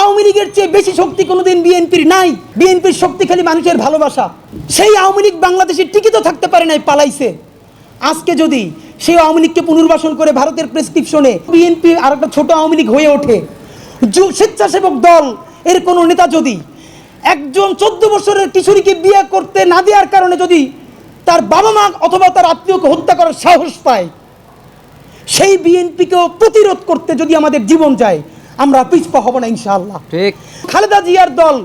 আওয়ামী লীগের চেয়ে বেশি শক্তি কোনোদিন বিএনপির নাই। বিএনপির শক্তি খালি মানুষের ভালোবাসা। সেই আওয়ামী লীগ বাংলাদেশে টিকিত থাকতে পারে নাই, পালাইছে। আজকে যদি সেই আওয়ামী লীগকে পুনর্বাসন করে ভারতের প্রেসক্রিপশনে বিএনপি আর একটা ছোট আওয়ামী লীগ হয়ে ওঠে স্বেচ্ছাসেবক দল, এর কোনো নেতা যদি একজন চোদ্দ বছরের কিশোরীকে বিয়ে করতে না দেওয়ার কারণে যদি তার বাবা মা অথবা তার আত্মীয়কে হত্যা করার সাহস পায়, সেই বিএনপিকেও প্রতিরোধ করতে যদি আমাদের জীবন যায় আমরা পিছপা হব না ইনশাআল্লাহ। ঠিক। খালেদা জিয়ার দল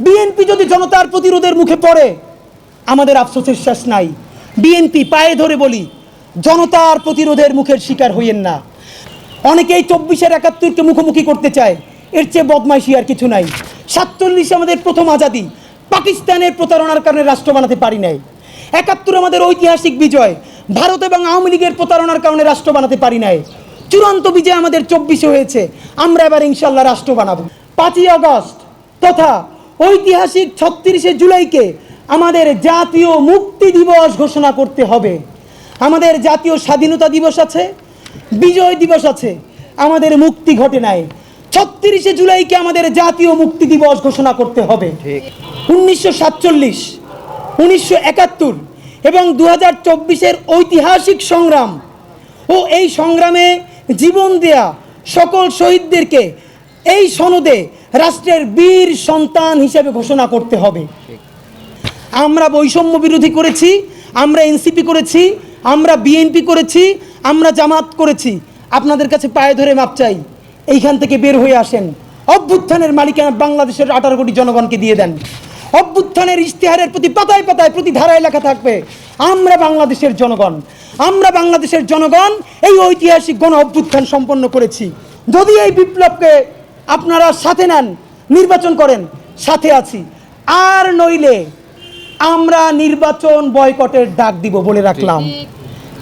বিএনপি যদি জনতার প্রতিরোধের মুখে পড়ে আমাদের আফসোসের শেষ নাই। বিএনপি পায়ে ধরে বলি জনতার প্রতিরোধের মুখের শিকার হইয়েন না। অনেকেই চব্বিশের একাত্তরকে মুখোমুখি করতে চায় এর চেয়ে বদমাইশি আর কিছু নাই। সাতচল্লিশে আমাদের প্রথম আজাদি পাকিস্তানের প্রতারণার কারণে রাষ্ট্র বানাতে পারি নাই। একাত্তর আমাদের ঐতিহাসিক বিজয় ভারত এবং আওয়ামী লীগের প্রতারণার কারণে রাষ্ট্র বানাতে পারি নাই। চূড়ান্ত বিজয় আমাদের চব্বিশে হয়েছে। আমরা এবার ইনশাল্লাহ রাষ্ট্র বানাবো। পাঁচই আগস্ট তথা ঐতিহাসিক ছত্রিশে জুলাইকে আমাদের জাতীয় মুক্তি দিবস ঘোষণা করতে হবে। আমাদের জাতীয় স্বাধীনতা দিবস আছে বিজয় দিবস আছে আমাদের মুক্তি ঘটে নাই। ছত্রিশে জুলাইকে আমাদের জাতীয় মুক্তি দিবস ঘোষণা করতে হবে। উনিশশো সাতচল্লিশ উনিশশো একাত্তর এবং দু হাজার চব্বিশের ঐতিহাসিক সংগ্রাম। ও এই সংগ্রামে জীবন দেয়া সকল শহীদদেরকে এই সনদে রাষ্ট্রের বীর সন্তান হিসেবে ঘোষণা করতে হবে। আমরা বৈষম্য বিরোধী করেছি, আমরা এনসিপি করেছি, আমরা বিএনপি করেছি, আমরা জামাত করেছি। আপনাদের কাছে পায়ে ধরে মাপ চাই, এইখান থেকে বের হয়ে আসেন। অভ্যুত্থানের মালিকানা বাংলাদেশের আঠারো কোটি জনগণকে দিয়ে দেন। অভ্যুত্থানের ইশতেহারের প্রতি পাতায় পাতায় প্রতি ধারায় লেখা থাকবে আমরা বাংলাদেশের জনগণ আমরা বাংলাদেশের জনগণ এই ঐতিহাসিক গণ অভ্যুত্থান সম্পন্ন করেছি। যদি এই বিপ্লবকে আপনারা সাথে নেন নির্বাচন করেন সাথে আছি। আর নইলে আমরা নির্বাচন বয়কটের ডাক দিব বলে রাখলাম।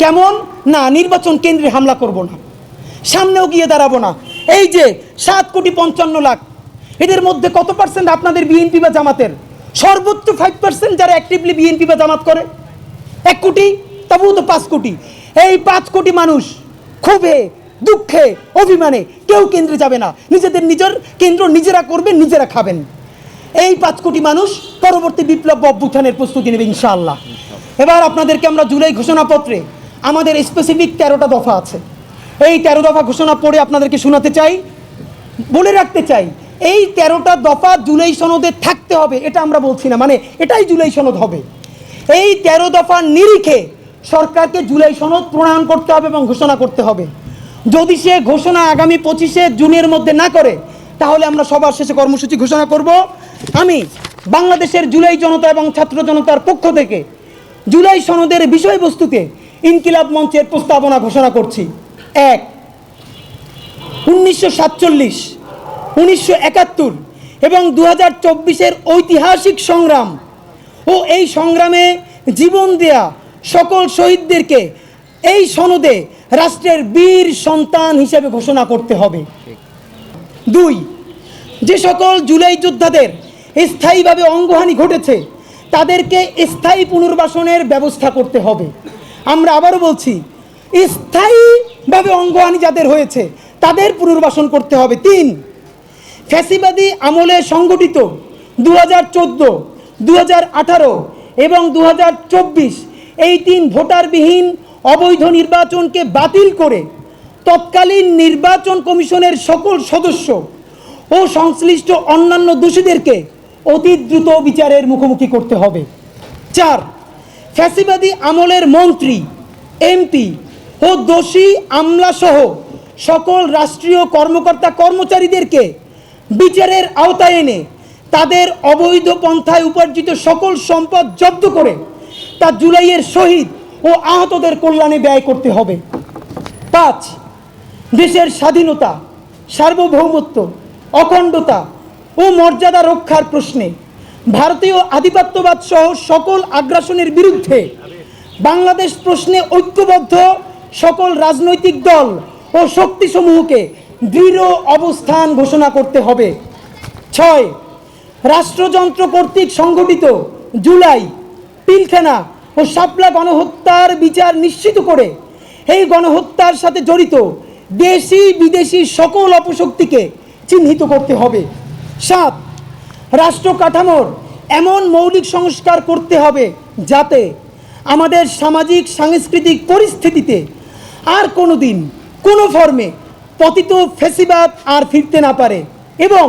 কেমন? না নির্বাচন কেন্দ্রে হামলা করব না। সামনেও গিয়ে দাঁড়াবো না। এই যে সাত কোটি পঞ্চান্ন লাখ এদের মধ্যে কত পার্সেন্ট আপনাদের বিএনপি বা জামাতের? সর্বোচ্চ ফাইভ পার্সেন্ট যারা অ্যাক্টিভলি বিএনপি বা জামাত করে। এক কোটি, তবুও তো পাঁচ কোটি। এই পাঁচ কোটি মানুষ ক্ষোভে, দুঃখে, অভিমানে কেউ কেন্দ্রে যাবে না। নিজেদের নিজের কেন্দ্র নিজেরা করবেন নিজেরা খাবেন। এই পাঁচ কোটি মানুষ পরবর্তী বিপ্লব অভ্যুত্থানের প্রস্তুতি নেবে ইনশাআল্লাহ। এবার আপনাদেরকে আমরা জুলাই ঘোষণাপত্রে আমাদের স্পেসিফিক তেরোটা দফা আছে। এই তেরো দফা ঘোষণা পড়ে আপনাদেরকে শোনাতে চাই, বলে রাখতে চাই, এই তেরোটা দফা জুলাই সনদে থাকতে হবে, এটা আমরা বলছি না। মানে এটাই জুলাই সনদ হবে। এই তেরো দফার নিরিখে সরকারকে জুলাই সনদ প্রণয়ন করতে হবে এবং ঘোষণা করতে হবে। যদি সে ঘোষণা আগামী পঁচিশে জুনের মধ্যে না করে, তাহলে আমরা সবার শেষে কর্মসূচি ঘোষণা করব। আমি বাংলাদেশের জুলাই জনতা এবং ছাত্র জনতার পক্ষ থেকে জুলাই সনদের বিষয়বস্তুতে ইনকিলাব মঞ্চের প্রস্তাবনা ঘোষণা করছি। এক, উনিশশো সাতচল্লিশ, উনিশশো একাত্তর এবং দু হাজার ঐতিহাসিক সংগ্রাম ও এই সংগ্রামে জীবন দেয়া সকল শহীদদেরকে এই সনদে রাষ্ট্রের বীর সন্তান হিসেবে ঘোষণা করতে হবে। দুই, যে সকল জুলাই যোদ্ধাদের স্থায়ীভাবে অঙ্গহানি ঘটেছে, তাদেরকে স্থায়ী পুনর্বাসনের ব্যবস্থা করতে হবে। আমরা আবারও বলছি, স্থায়ীভাবে অঙ্গহানি যাদের হয়েছে, তাদের পুনর্বাসন করতে হবে। তিন, ফ্যাসিবাদী আমলে সংগঠিত দু হাজার চোদ্দ দু হাজার আঠারো এবং দু হাজার চব্বিশ এই তিন ভোটারবিহীন অবৈধ নির্বাচনকে বাতিল করে তৎকালীন নির্বাচন কমিশনের সকল সদস্য ও সংশ্লিষ্ট অন্যান্য দোষীদেরকে অতি দ্রুত বিচারের মুখোমুখি করতে হবে। চার, ফ্যাসিবাদী আমলের মন্ত্রী, এমপি ও দোষী আমলাসহ সকল রাষ্ট্রীয় কর্মকর্তা কর্মচারীদেরকে বিচারের আওতায় এনে তাদের অবৈধ পন্থায় উপার্জিত সকল সম্পদ জব্দ করে তা জুলাইয়ের শহীদ ও আহতদের কল্যাণে ব্যয় করতে হবে। পাঁচ, দেশের স্বাধীনতা, সার্বভৌমত্ব, অখণ্ডতা ও মর্যাদা রক্ষার প্রশ্নে ভারতীয় আধিপত্যবাদ সহ সকল আগ্রাসনের বিরুদ্ধে বাংলাদেশ প্রশ্নে ঐক্যবদ্ধ সকল রাজনৈতিক দল ও শক্তিসমূহকে দৃঢ় অবস্থান ঘোষণা করতে হবে। ছয় রাষ্ট্রযন্ত্র কর্তৃক সংগঠিত জুলাই, পিলখানা ও শাপলা গণহত্যার বিচার নিশ্চিত করে এই গণহত্যার সাথে জড়িত দেশি বিদেশি সকল অপশক্তিকে চিহ্নিত করতে হবে। সাত, রাষ্ট্র কাঠামোর এমন মৌলিক সংস্কার করতে হবে যাতে আমাদের সামাজিক, সাংস্কৃতিক পরিস্থিতিতে আর কোনো দিন কোনো ফর্মে পতিত ফেসিবাদ আর ফিরতে না পারে এবং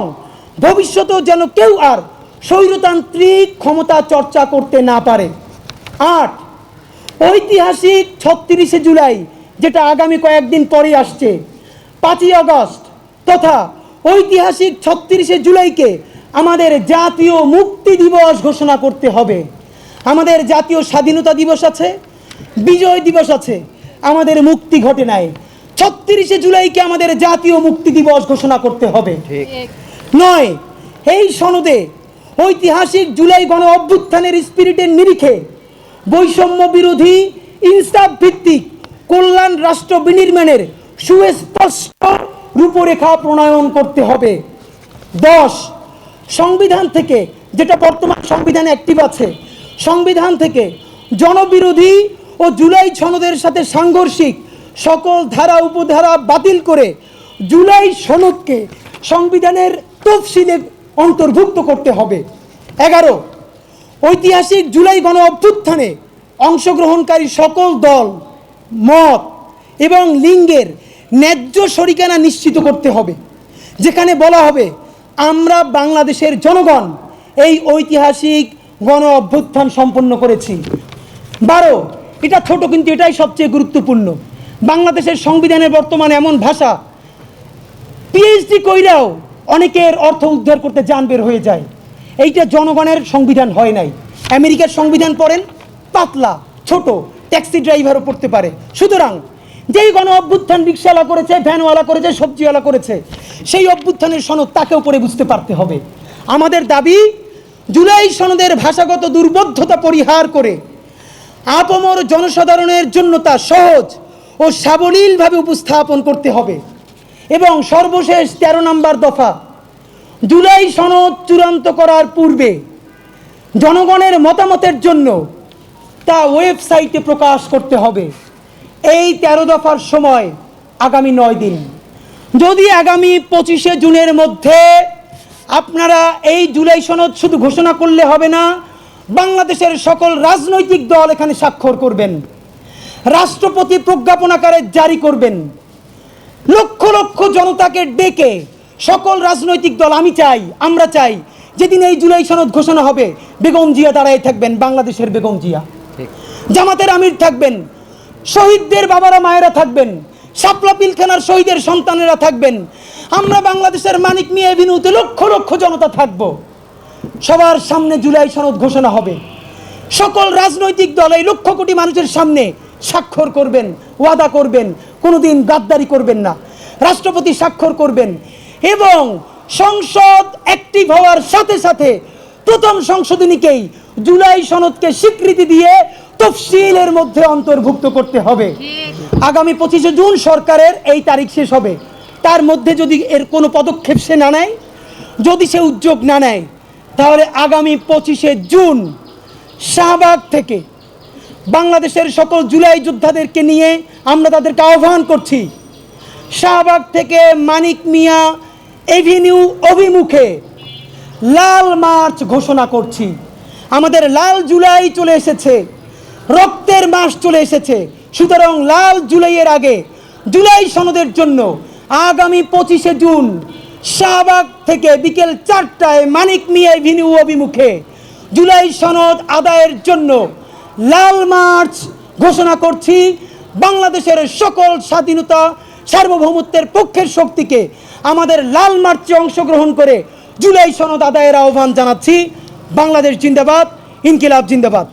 ভবিষ্যতেও যেন কেউ আর স্বৈরতান্ত্রিক ক্ষমতা চর্চা করতে না পারে। আট, ঐতিহাসিক ছত্রিশে জুলাই, যেটা আগামী কয়েকদিন পরে আসছে, পাঁচই আগস্ট, তথা ঐতিহাসিক ছত্রিশে জুলাইকে আমাদের জাতীয় মুক্তি দিবস ঘোষণা করতে হবে। আমাদের জাতীয় স্বাধীনতা দিবস আছে, বিজয় দিবস আছে, আমাদের মুক্তি ঘটে নাই। ছত্রিশে জুলাইকে আমাদের জাতীয় মুক্তি দিবস ঘোষণা করতে হবে। নয়। এই সনদে ঐতিহাসিক জুলাই গণ অভ্যুত্থানের স্পিরিটের নিরিখে বৈষম্য বিরোধী ইনসাফ ভিত্তিক কল্যাণ রাষ্ট্র বিনির্মাণের সুস্পষ্ট রূপরেখা প্রণয়ন করতে হবে। দশ, সংবিধান থেকে যেটা বর্তমান সংবিধানে অ্যাক্টিভ আছে, সংবিধান থেকে জনবিরোধী ও জুলাই সনদের সাথে সাংঘর্ষিক সকল ধারা উপধারা বাতিল করে জুলাই সনদকে সংবিধানের তফসিলে অন্তর্ভুক্ত করতে হবে। এগারো, ঐতিহাসিক জুলাই গণ অভ্যুত্থানে অংশগ্রহণকারী সকল দল, মত এবং লিঙ্গের ন্যায্য শরিকানা নিশ্চিত করতে হবে, যেখানে বলা হবে, আমরা বাংলাদেশের জনগণ এই ঐতিহাসিক গণ অভ্যুত্থান সম্পন্ন করেছি। বারো, এটা ছোট কিন্তু এটাই সবচেয়ে গুরুত্বপূর্ণ, বাংলাদেশের সংবিধানের বর্তমানে এমন ভাষা, পিএইচডি কইরাও অনেকের অর্থ উদ্ধার করতে যান বের হয়ে যায়। এইটা জনগণের সংবিধান হয় নাই। আমেরিকার সংবিধান পড়েন, পাতলা, ছোট, ট্যাক্সি ড্রাইভারও পড়তে পারে। সুতরাং, যেই গণ অভ্যুত্থান রিক্সাওয়ালা করেছে, ভ্যানওয়ালা করেছে, সবজিওয়ালা করেছে, সেই অভ্যুত্থানের সনদ তাকেও পড়ে বুঝতে পারতে হবে। আমাদের দাবি, জুলাই সনদের ভাষাগত দুর্বোধ্যতা পরিহার করে আপমর জনসাধারণের জন্য তা সহজ ও সাবলীলভাবে উপস্থাপন করতে হবে। এবং সর্বশেষ তেরো নম্বর দফা। জুলাই সনদ চূড়ান্ত করার পূর্বে জনগণের মতামতের জন্য তা ওয়েবসাইটে প্রকাশ করতে হবে। এই তেরো দফার সময় আগামী নয় দিন। যদি আগামী পঁচিশে জুনের মধ্যে আপনারা এই জুলাই সনদ শুধু ঘোষণা করলে হবে না, বাংলাদেশের সকল রাজনৈতিক দল এখানে স্বাক্ষর করবেন। রাষ্ট্রপতি প্রজ্ঞাপন আকারে জারি করবেন। লক্ষ লক্ষ জনতাকে ডেকে সকল রাজনৈতিক দল আমি চাই আমরা চাই যেদিন এই জুলাই সনদ ঘোষণা হবে বেগম জিয়া দাঁড়ায় থাকবেন বাংলাদেশের বেগম জিয়া। জামাতের আমির থাকবেন শহীদদের বাবারা মায়েরা থাকবেন শাপলা পিলখানার শহীদের সন্তানেরা থাকবেন আমরা বাংলাদেশের মানিক মিয়া এভিনিউতে লক্ষ লক্ষ জনতা থাকব। সবার সামনে জুলাই সনদ ঘোষণা হবে। সকল রাজনৈতিক দল এই লক্ষ কোটি মানুষের সামনে স্বাক্ষর করবেন, ওয়াদা করবেন, কোনোদিন গাদ্দারি করবেন না। রাষ্ট্রপতি স্বাক্ষর করবেন এবং সংসদ অ্যাক্টিভ হওয়ার সাথে সাথে প্রথম সংশোধনীকেই জুলাই সনদকে স্বীকৃতি দিয়ে তফসিলের মধ্যে অন্তর্ভুক্ত করতে হবে। আগামী পঁচিশে জুন সরকারের এই তারিখ শেষ হবে। তার মধ্যে যদি এর কোনো পদক্ষেপ সে না নেয়, যদি সে উদ্যোগ না নেয়, তাহলে আগামী পঁচিশে জুন শাহবাগ থেকে বাংলাদেশের সকল জুলাই যোদ্ধাদেরকে নিয়ে আমরা তাদেরকে আহ্বান করছি। শাহবাগ থেকে মানিক মিয়া এভিনিউ অভিমুখে লাল মার্চ ঘোষণা করছি। আমাদের লাল জুলাই চলে এসেছে, রক্তের মাস চলে এসেছে। সুতরাং লাল জুলাইয়ের আগে জুলাই সনদের জন্য আগামী পঁচিশে জুন শাহবাগ থেকে বিকেল চারটায় মানিক মিয়া এভিনিউ অভিমুখে জুলাই সনদ আদায়ের জন্য লাল মার্চ ঘোষণা করছি, বাংলাদেশের সকল স্বাধীনতা, সার্বভৌমত্বের পক্ষের শক্তিকে আমাদের লাল মার্চে অংশগ্রহণ করে জুলাই সনদ আদায়ের আহ্বান জানাচ্ছি। বাংলাদেশ জিন্দাবাদ, ইনকিলাব জিন্দাবাদ।